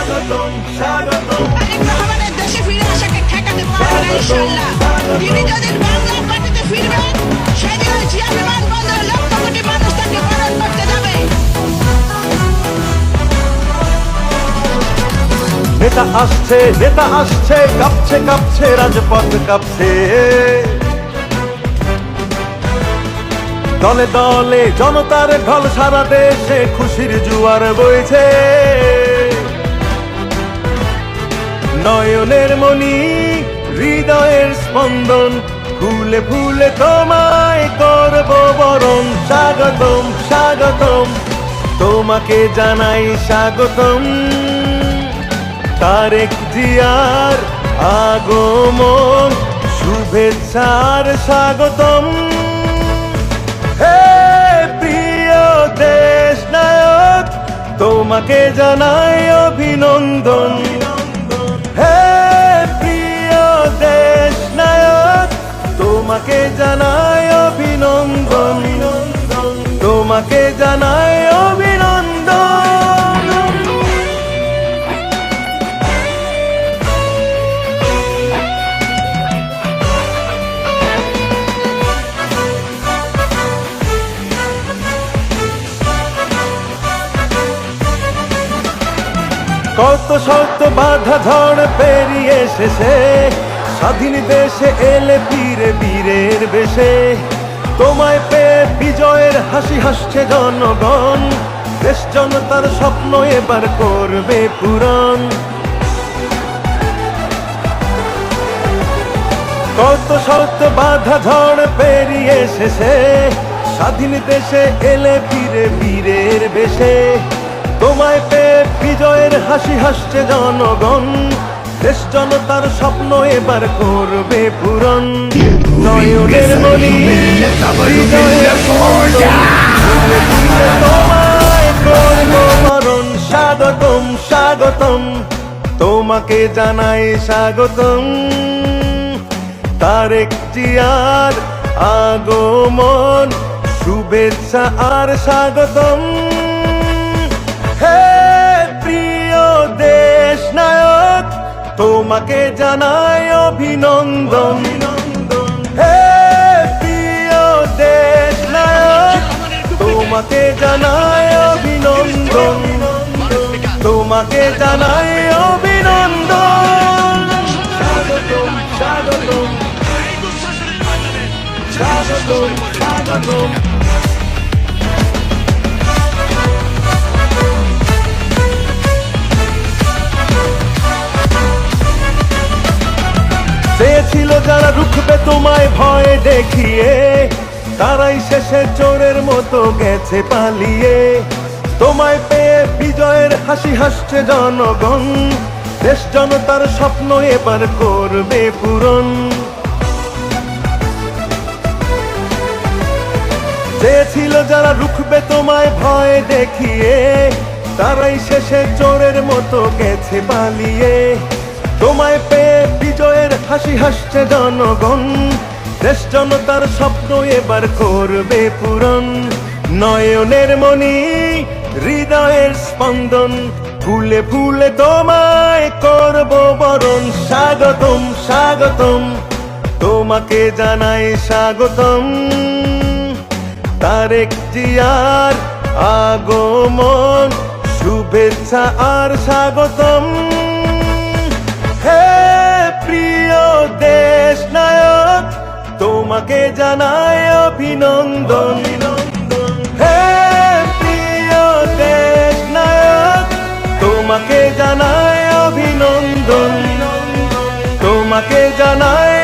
স্বাগতম স্বাগতম। তারেক রহমানের দেশে ফিরে আসাকে ঠেকাতে পারবে না ইনশাল্লাহ তিনি যেদিন বাংলার মাটিতে ফিরবেন সেদিন জিয়া বিমানবন্দরে লক্ষ কোটি মানুষ তাকে বরণ করতে যাবে। নেতা আসছে নেতা আসছে কাঁপছে কাঁপছে রাজপথ কাঁপছে। দলে দলে জনতার ঢল সারা দেশে খুশির জুয়ার বইছে। নয়নের মনি হৃদয়ের স্পন্দন, ফুলে ফুলে তোমায় করব বরণ। স্বাগতম স্বাগতম, তোমাকে জানাই স্বাগতম। তারেক জিয়ার আগমন শুভেচ্ছার স্বাগতম। হে প্রিয় দেশ নায়ক তোমাকে জানাই অভিনন্দন। তোমাকে জানাই অভিনন্দন। তোমাকে অভিনন্দন। কত শত বাধা ঝড় পেরিয়ে শেষে স্বাধীন দেশে এলে ফিরে বীরের বেশে। তোমায় পেয়ে বিজয়ের হাসি হাসছে জনগণ। দেশ জনতার স্বপ্ন এবার করবে পূরণ। কত শত বাধা ঝড় পেরিয়ে শেষে স্বাধীন দেশে এলে ফিরে বীরের বেশে। তোমায় পেয়ে বিজয়ের হাসি হাসছে জনগণ। দেশ জনতার স্বপ্ন এবার করবে পূরণ। নয়নের মনি স্বাগতম স্বাগতম। তোমাকে জানাই স্বাগতম। তারেক জিয়ার আগমন, শুভেচ্ছা আর স্বাগতম। তোমাকে জানাই অভিনন্দন। হে প্রিয় দেশ তোমাকে জানাই অভিনন্দন। তোমাকে জানাই অভিনন্দন। স্বাগতম স্বাগতম। স্বাগতম স্বাগতম। তোমায় ভয় দেখিয়ে, তারাই শেষে চোরের মতো গেছে পালিয়ে। তোমায় পেয়ে বিজয়ের হাসি হাসছে জনগণ, দেশ জনতার স্বপ্ন এবার করবে পূরণ। চেয়েছিল যারা রুখবে তোমায় ভয় দেখিয়ে, তারাই শেষে চোরের মতো গেছে পালিয়ে। তোমায় হাসি হাসছে জনগণ। দেশ জনতার স্বপ্ন এবার করবে পূরণ। নয়নের মনি হৃদয়ের স্পন্দন। ফুলে ফুলে তোমায় করব বরণ। স্বাগতম স্বাগতম। তোমাকে জানাই স্বাগতম। তারেক জিয়ার আগমন। শুভেচ্ছা আর স্বাগতম। তোমাকে জানায় অভিনন্দন। প্রিয় তোমাকে জানাই অভিনন্দন। তোমাকে জানাই